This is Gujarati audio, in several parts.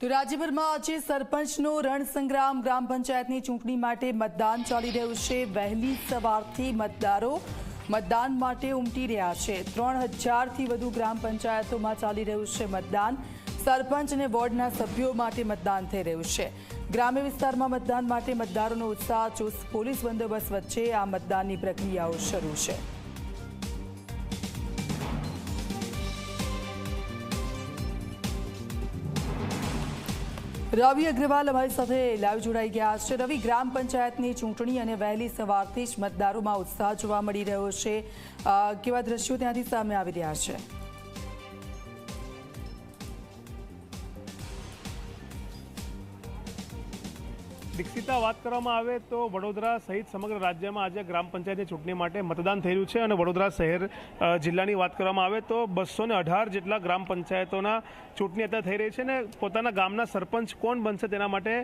તો રાજ્યભરમાં આજે સરપંચનો રણસંગ્રામ ગ્રામ પંચાયતની ચૂંટણી માટે મતદાન ચાલી રહ્યું છે. વહેલી સવારથી મતદારો મતદાન માટે ઉમટી રહ્યા છે. ત્રણ હજારથી વધુ ગ્રામ પંચાયતોમાં ચાલી રહ્યું છે મતદાન. સરપંચ અને વોર્ડના સભ્યો માટે મતદાન થઈ રહ્યું છે. ગ્રામ્ય વિસ્તારમાં મતદાન માટે મતદારોનો ઉત્સાહ, ચુસ્ત પોલીસ બંદોબસ્ત વચ્ચે આ મતદાનની પ્રક્રિયાઓ શરૂ છે. રવિ અગ્રવાલ અમારી સાથે લાઈવ જોડાઈ ગયા છે. રવિ, ગ્રામ પંચાયતની ચૂંટણી અને વહેલી સવારથી જ મતદારોમાં ઉત્સાહ જોવા મળી રહ્યો છે. કેવા દ્રશ્યો ત્યાંથી સામે આવી રહ્યા છે? દીક્ષિતા વાત કરવામાં આવે તો વડોદરા સહિત સમગ્ર રાજ્યમાં આજે ગ્રામ પંચાયતની ચૂંટણી માટે મતદાન થઈ છે અને વડોદરા શહેર જિલ્લાની વાત કરવામાં આવે તો બસો ને અઢાર જેટલા ગ્રામ પંચાયતોના ચૂંટણી અત્યારે થઈ રહી છે અને પોતાના ગામના સરપંચ કોણ બનશે તેના માટે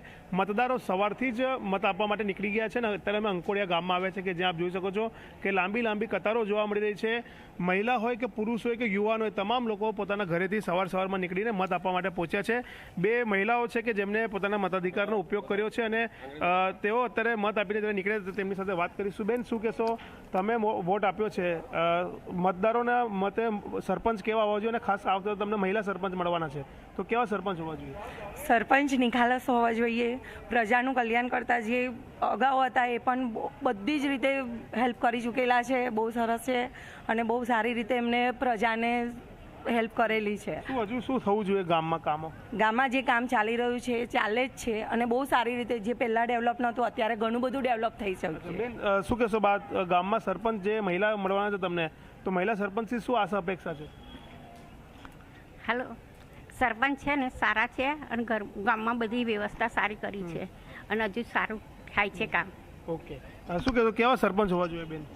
મતદારો સવારથી જ મત આપવા માટે નીકળી ગયા છે અને અત્યારે અમે અંકોડિયા ગામમાં આવ્યા છે કે જ્યાં આપ જોઈ શકો છો કે લાંબી લાંબી કતારો જોવા મળી રહી છે. મહિલા હોય કે પુરુષ હોય કે યુવાન હોય, તમામ લોકો પોતાના ઘરેથી સવાર સવારમાં નીકળીને મત આપવા માટે પહોંચ્યા છે. બે મહિલાઓ છે કે જેમને પોતાના મતાધિકારનો ઉપયોગ કર્યો છે અને તેઓ અત્યારે મત આપીને જ્યારે નીકળે તો તેમની સાથે વાત કરીશું. બેન, શું કહેશો? તમે વોટ આપ્યો છે. મતદારોના મતે સરપંચ કેવા હોવા જોઈએ અને ખાસ આવતા તમને મહિલા સરપંચ મળવાના છે. તો કેવા સરપંચ હોવા જોઈએ? સરપંચ નિખાલસ હોવા જોઈએ. પ્રજાનું કલ્યાણ કરતા જે અગાઉ હતા એ પણ બધી જ રીતે હેલ્પ કરી ચૂકેલા છે. બહુ સરસ છે અને બહુ સારી રીતે એમને પ્રજાને હેલ્પ કરેલી છે. શું હજુ શું થવું જોઈએ ગામમાં કામો? ગામમાં જે કામ ચાલી રહ્યું છે એ ચાલે જ છે અને બહુ સારી રીતે જે પહેલાં ડેવલપ નહોતું અત્યારે ઘણું બધું ડેવલપ થઈ શક્યું છે. બેન શું કહેશો બાદ ગામમાં સરપંચ જે મહિલા મળવાના છે તમને તો મહિલા સરપંચથી શું આશા અપેક્ષા છે? હાલો. સરપંચ છે ને સારા છે અને ઘર ગામમાં બધી વ્યવસ્થા સારી કરી છે અને હજુ સારું થાય છે કામ. ઓકે. શું કહેશો કેવા સરપંચ હોવા જોઈએ બેન?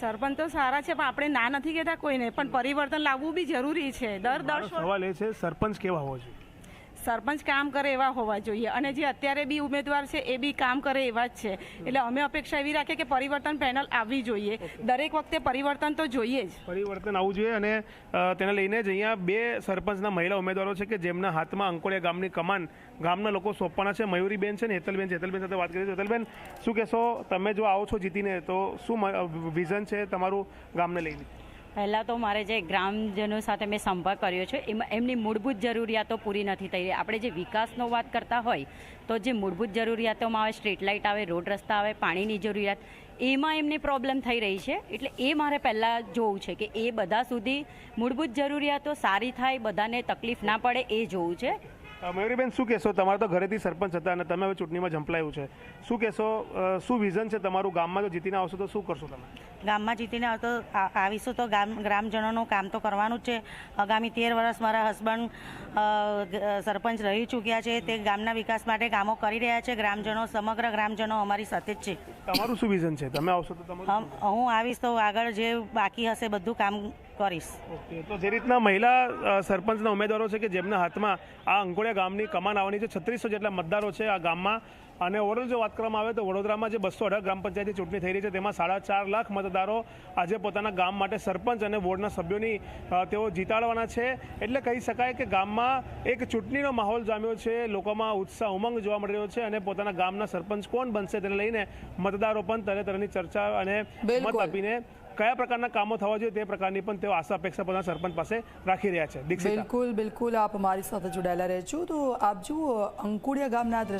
સરપંચ તો સારા છે પણ આપણે ના નથી કહેતા કોઈને. પણ પરિવર્તન લાવવું બી જરૂરી છે. દર દસ સવાલ એ છે સરપંચ કેવા હોવા જોઈએ? સરપંચ કામ કરે એવા હોવા જોઈએ. અને જે અત્યારે બી ઉમેદવાર છે એ બી કામ કરે એવા જ છે. એટલે અમે અપેક્ષા એવી રાખીએ કે પરિવર્તન પેનલ આવવી જોઈએ. દરેક વખતે પરિવર્તન તો જોઈએ જ. પરિવર્તન આવવું જોઈએ અને તેને લઈને જ અહીંયા બે સરપંચના મહિલા ઉમેદવારો છે કે જેમના હાથમાં અંકોડિયા ગામની કમાન ગામના લોકો સોંપવાના છે. મયુરીબેન છે ને હેતલબેન હેતલબેન સાથે વાત છીએ હેતલબેન શું કહેશો? તમે જો આવો છો જીતીને તો શું વિઝન છે તમારું ગામને લઈને? પહેલાં તો મારે જે ગ્રામજનો સાથે મેં સંપર્ક કર્યો છે, એમાં એમની મૂળભૂત જરૂરિયાતો પૂરી નથી થઈ રહી. આપણે જે વિકાસનો વાત કરતા હોય, તો જે મૂળભૂત જરૂરિયાતોમાં આવે, સ્ટ્રીટ લાઇટ આવે, રોડ રસ્તા આવે, પાણીની જરૂરિયાત, એમાં એમની પ્રોબ્લેમ થઈ રહી છે. એટલે એ મારે પહેલાં જોવું છે કે એ બધા સુધી મૂળભૂત જરૂરિયાતો સારી થાય, બધાને તકલીફ ના પડે, એ જોવું છે. મયુરીબેન, શું કહેશો? તમારે તો ઘરેથી સરપંચ હતા અને તમે હવે ચૂંટણીમાં ઝંપલાયું છે. શું કહેશો? શું વિઝન છે તમારું? ગામમાં જો જીતીને આવશો તો શું કરશો તમે? ગામમાં જીતીને આવતો આવીશું તો ગામ ગ્રામજનોનું કામ તો કરવાનું જ છે. આગામી તેર વર્ષ મારા હસબન્ડ સરપંચ રહી ચૂક્યા છે. તે ગામના વિકાસ માટે કામો કરી રહ્યા છે. ગ્રામજનો સમગ્ર ગ્રામજનો અમારી સાથે જ છે. તમારું શું વિઝન છે? તમે આવશો તો હું આવીશ તો આગળ જે બાકી હશે બધું કામ કરીશ. તો જે રીતના મહિલા સરપંચના ઉમેદવારો છે કે જેમના હાથમાં આ અંકોડિયા ગામની કમાન આવવાની છે છત્રીસો જેટલા મતદારો છે આ ગામમાં. અને ઓવરઓલ જો વાત કરવામાં આવે તો વડોદરામાં જે બસો અઢાર ગ્રામ પંચાયતની ચૂંટણી થઈ રહી છે તેમાં સાડા ચાર લાખ મતદારો આજે પોતાના ગામ માટે સરપંચ અને વોર્ડના સભ્યોની તેઓ જીતાડવાના છે. એટલે કહી શકાય કે ગામમાં એક ચૂંટણીનો માહોલ જામ્યો છે લોકોમાં ઉત્સાહ ઉમંગ જોવા મળી રહ્યો છે અને પોતાના ગામના સરપંચ કોણ બનશે તેને લઈને મતદારો પણ તરે તરહની ચર્ચા અને મત આપીને કયા પ્રકારના કામો થવા જોઈએ તે પ્રકારની પણ તેઓ આશા અપેક્ષા પોતાના સરપંચ પાસે રાખી રહ્યા છે. બિલકુલ બિલકુલ. આપ મારી સાથે જોડાયેલા રહેજો. તો આપ જુઓ અંકુડિયા ગામના